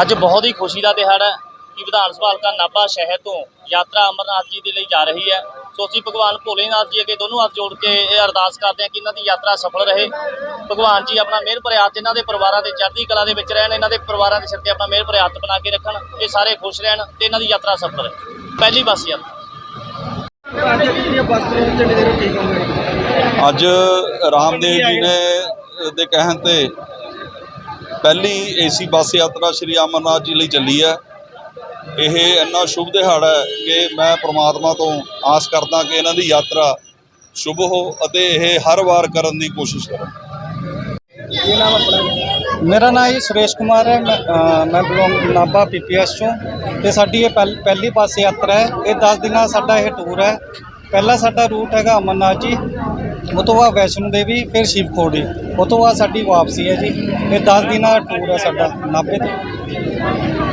ਅੱਜ ਬਹੁਤ ਹੀ ਖੁਸ਼ੀ ਦਾ ਦਿਹਾੜਾ ਹੈ ਕਿ ਵਿਧਾਨ ਸਭਾ ਹਲਕਾ ਨਾਭਾ ਸ਼ਹਿਰ ਤੋਂ ਯਾਤਰਾ ਅਮਰਨਾਥ ਜੀ ਦੇ ਲਈ ਜਾ ਰਹੀ ਹੈ। ਸੋ ਅਸੀਂ ਭਗਵਾਨ ਭੋਲੇਨਾਥ ਜੀ ਅੱਗੇ ਦੋਨੋਂ ਹੱਥ ਜੋੜ ਕੇ ਇਹ ਅਰਦਾਸ ਕਰਦੇ ਹਾਂ ਕਿ ਇਹਨਾਂ ਦੀ ਯਾਤਰਾ ਸਫਲ ਰਹੇ। ਭਗਵਾਨ ਜੀ ਆਪਣਾ ਮਿਹਰ ਭਰੇ ਇਹਨਾਂ ਦੇ ਪਰਿਵਾਰਾਂ ਦੇ, ਚੜ੍ਹਦੀ ਕਲਾ ਦੇ ਵਿੱਚ ਰਹਿਣ, ਇਹਨਾਂ ਦੇ ਪਰਿਵਾਰਾਂ ਦੇ ਸਿਰ ਤੇ ਆਪਣਾ ਮਿਹਰ ਭਰੇ ਬਣਾ ਕੇ ਰੱਖਣ, ਇਹ ਸਾਰੇ ਖੁਸ਼ ਰਹਿਣ ਤੇ ਇਹਨਾਂ ਦੀ ਯਾਤਰਾ ਸਫਲ ਰਹੇ। ਪਹਿਲੀ ਬੱਸ ਯਾਤਰਾ। ਅੱਜ ਰਾਮਦੇਵ ਜੀ ਨੇ ਦੇ ਕਹਿਣ ਤੇ ਪਹਿਲੀ ਏਸੀ ਬੱਸ ਯਾਤਰਾ ਸ਼੍ਰੀ ਅਮਰਨਾਥ ਜੀ ਲਈ ਚੱਲੀ ਹੈ। ਇਹ ਇੰਨਾ ਸ਼ੁਭ ਦਿਹਾੜਾ ਹੈ ਕਿ ਮੈਂ ਪ੍ਰਮਾਤਮਾ ਤੋਂ ਆਸ ਕਰਦਾ ਕਿ ਇਹਨਾਂ ਦੀ ਯਾਤਰਾ ਸ਼ੁਭ ਹੋ ਅਤੇ ਇਹ ਹਰ ਵਾਰ ਕਰਨ ਦੀ ਕੋਸ਼ਿਸ਼ ਕਰਨ ਮੇਰਾ ਨਾਮ ਜੀ ਸੁਰੇਸ਼ ਕੁਮਾਰ ਹੈ। ਮੈਂ ਮੈਂ ਬਿਲੋਂਗ ਨਾਭਾ ਪੀਪੀਐਸ ਚੋਂ ਤੇ ਸਾਡੀ ਇਹ ਪਹਿਲ- ਪਹਿਲੀ ਬੱਸ ਯਾਤਰਾ ਹੈ। ਇਹ 10 ਦਿਨਾਂ ਸਾਡਾ ਇਹ ਟੂਰ ਹੈ। ਪਹਿਲਾ ਸਾਡਾ ਰੂਟ ਹੈਗਾ ਅਮਰਨਾਥ ਜੀ ਉਹ ਤੋਂ ਬਾਅਦ ਵੈਸ਼ਨੋ ਦੇਵੀ, ਫਿਰ ਸ਼ਿਵਖੋੜੀ ਉਹ ਤੋਂ ਬਾਅਦ ਸਾਡੀ ਵਾਪਸੀ ਹੈ ਜੀ, ਇਹ 10 ਦਿਨਾਂ ਦਾ ਟੂਰ ਹੈ ਸਾਡਾ, ਨਾਭੇ ਤੋਂ।